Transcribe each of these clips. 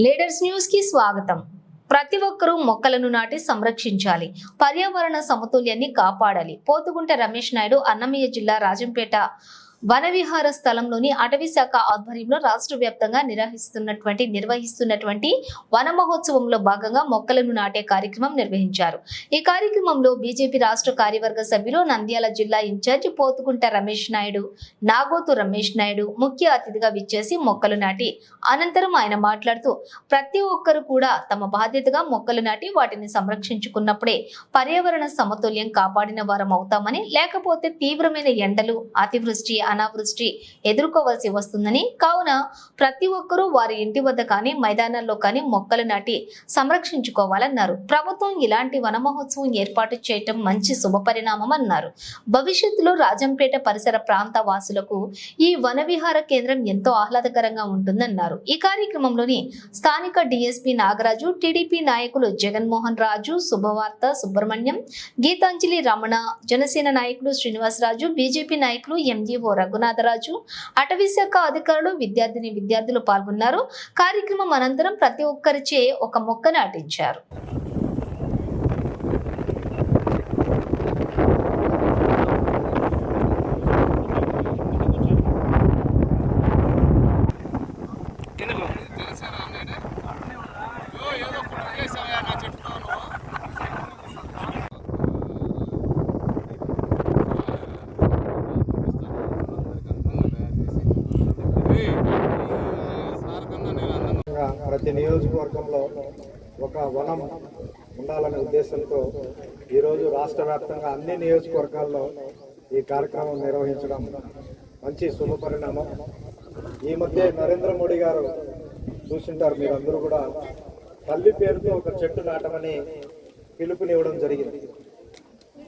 Leaders న్యూస్కి స్వాగతం. ప్రతి ఒక్కరూ మొక్కలను నాటి సంరక్షించాలి. పర్యావరణ సమతుల్యాన్ని కాపాడాలి. పోతుగుంట రమేష్ నాయుడు అన్నమయ్య జిల్లా రాజంపేట వనవిహార స్థలంలోని అటవీ శాఖ ఆధ్వర్యంలో రాష్ట్ర వ్యాప్తంగా నిర్వహిస్తున్నటువంటి నిర్వహిస్తున్నటువంటి వన మహోత్సవంలో భాగంగా మొక్కలను నాటే కార్యక్రమం నిర్వహించారు. ఈ కార్యక్రమంలో బీజేపీ రాష్ట్ర కార్యవర్గ సభ్యులు నంద్యాల జిల్లా ఇన్ఛార్జి పోతుకుంట రమేష్ నాయుడు నాగోతు రమేష్ నాయుడు ముఖ్య అతిథిగా విచ్చేసి మొక్కలు నాటి అనంతరం ఆయన మాట్లాడుతూ ప్రతి ఒక్కరు కూడా తమ బాధ్యతగా మొక్కలు నాటి వాటిని సంరక్షించుకున్నప్పుడే పర్యావరణ సమతుల్యం కాపాడిన వారం అవుతామని లేకపోతే తీవ్రమైన ఎండలు అతివృష్టి అనావృష్టి ఎదుర్కోవాల్సి వస్తుందని కావున ప్రతి ఒక్కరూ వారి ఇంటి వద్ద కానీ మైదానాల్లో కానీ మొక్కలు నాటి సంరక్షించుకోవాలన్నారు. ప్రభుత్వం ఇలాంటి వన మహోత్సవం ఏర్పాటు చేయటం మంచి శుభపరిణామం అన్నారు. భవిష్యత్తులో రాజంపేట పరిసర ప్రాంత వాసులకు ఈ వన విహార కేంద్రం ఎంతో ఆహ్లాదకరంగా ఉంటుందన్నారు. ఈ కార్యక్రమంలోని స్థానిక డిఎస్పి నాగరాజు టీడీపీ నాయకులు జగన్మోహన్ రాజు శుభవార్త సుబ్రహ్మణ్యం గీతాంజలి రమణ జనసేన నాయకులు శ్రీనివాసరాజు బీజేపీ నాయకులు ఎంజీఓ రఘునాథరాజు అటవీ శాఖ అధికారులు విద్యార్థిని విద్యార్థులు పాల్గొన్నారు. కార్యక్రమం అనంతరం ప్రతి ఒక్కరిచే ఒక మొక్క నాటించారు. విధంగా ప్రతి నియోజకవర్గంలో ఒక వనం ఉండాలనే ఉద్దేశంతో ఈరోజు రాష్ట్ర వ్యాప్తంగా అన్ని నియోజకవర్గాల్లో ఈ కార్యక్రమం నిర్వహించడం మంచి శుభపరిణామం ఈ మధ్య నరేంద్ర మోడీ గారు చూసింటారు మీరందరూ కూడా తల్లి పేరుతో ఒక చెట్టు నాటమని పిలుపునివ్వడం జరిగింది.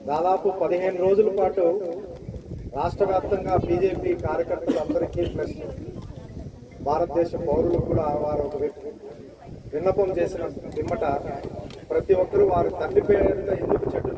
దాదాపు పదిహేను రోజుల పాటు రాష్ట్ర వ్యాప్తంగా బీజేపీ కార్యకర్తలందరికీ ప్లస్ భారతదేశ పౌరులు కూడా వారు ఒక వ్యక్తి విన్నపం చేసిన పిమ్మట ప్రతి ఒక్కరూ వారు తల్లి పేరుతో ఎందుకు చెట్టు